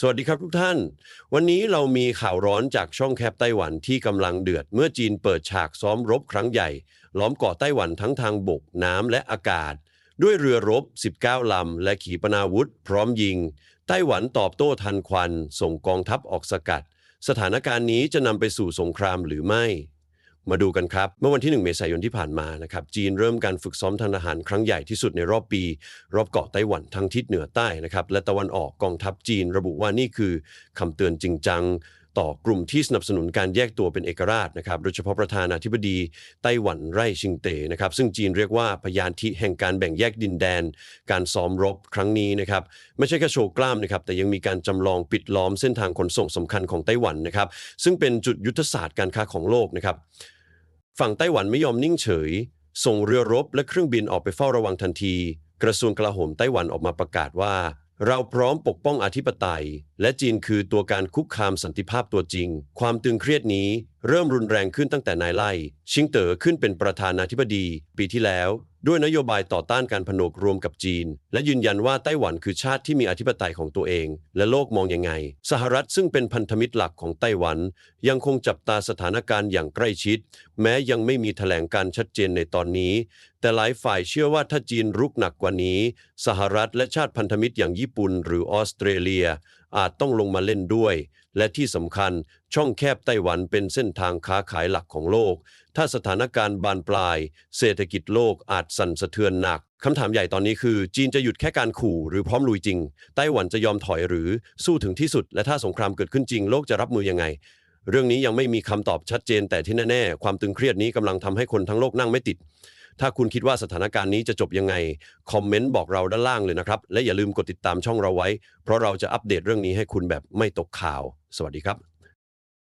สวัสดีครับทุกท่าน วันนี้เรามีข่าวร้อนจากช่องแคปไต้หวันที่กำลังเดือด เมื่อจีนเปิดฉากซ้อมรบครั้งใหญ่ ล้อมเกาะไต้หวันทั้งทางบกน้ำและอากาศ ด้วยเรือรบ 19 ลำ และขีปนาวุธ พร้อมยิง ไต้หวันตอบโต้ทันควัน ส่งกองทัพออกสกัด สถานการณ์นี้จะนำไปสู่สงครามหรือไม่ มาดูกันครับ เมื่อวันที่ 1 เมษายนที่ผ่านมานะครับจีนเริ่มการฝึกซ้อมทางทหารครั้งใหญ่ที่สุดในรอบปี รอบเกาะไต้หวันทั้งทิศเหนือใต้นะครับและตะวันออกกองทัพจีนระบุว่านี่คือคำเตือนจริงจังต่อกลุ่มที่สนับสนุนการแยกตัวเป็นเอกราชนะครับโดยเฉพาะประธานาธิบดีไต้หวันไร่ชิงเตนะครับซึ่งจีนเรียกว่าพยานทิแห่งการแบ่งแยกดินแดน การซ้อมรบครั้งนี้นะครับไม่ใช่แค่โชว์กล้ามนะครับแต่ยังมีการจำลองปิดล้อมเส้นทางขนส่งสำคัญของไต้หวันนะครับซึ่งเป็นจุดยุทธศาสตร์การค้าของโลกนะครับ ฝั่งไต้หวันไม่ยอมนิ่งเฉย ส่งเรือรบและเครื่องบินออกไปเฝ้าระวังทันที กระทรวงกลาโหมไต้หวันออกมาประกาศว่า เราพร้อมปกป้องอธิปไตย และจีนคือตัวการคุกคามสันติภาพตัวจริง ความตึงเครียดนี้เริ่มรุนแรงขึ้นตั้งแต่นายไล่ ชิงเต๋อขึ้นเป็นประธานาธิบดี ปีที่แล้ว ด้วยนโยบายต่อต้านการผนวกรวมกับจีน และยืนยันว่าไต้หวันคือชาติที่มีอธิปไตยของตัวเอง และโลกมองยังไง สหรัฐซึ่งเป็นพันธมิตรหลักของไต้หวัน ยังคงจับตาสถานการณ์อย่างใกล้ชิด แม้ยังไม่มีแถลงการชัดเจนในตอนนี้ แต่หลายฝ่ายเชื่อว่าถ้าจีนรุกหนักกว่านี้ สหรัฐและชาติพันธมิตรอย่างญี่ปุ่น หรือออสเตรเลีย อาจต้องลงมาเล่นด้วย และที่สำคัญช่องแคบไต้หวันเป็นเส้นทางค้าขายหลักของโลก ถ้าสถานการณ์บานปลาย เศรษฐกิจโลกอาจสั่นสะเทือนหนักคำถามใหญ่ตอนนี้คือ จีนจะหยุดแค่การขู่หรือพร้อมลุยจริง ไต้หวันจะยอมถอยหรือสู้ถึงที่สุด และถ้าสงครามเกิดขึ้นจริงโลกจะรับมือยังไงเรื่องนี้ยังไม่มีคำตอบชัดเจนแต่ที่แน่ๆ ความตึงเครียดนี้กำลังทำให้คนทั้งโลกนั่งไม่ติด ถ้าคุณคิดว่าสถานการณ์นี้จะจบยังไง คอมเมนต์บอกเราด้านล่างเลยนะครับ และอย่าลืมกดติดตามช่องเราไว้ เพราะเราจะอัปเดตเรื่องนี้ให้คุณแบบไม่ตกข่าว สวัสดีครับ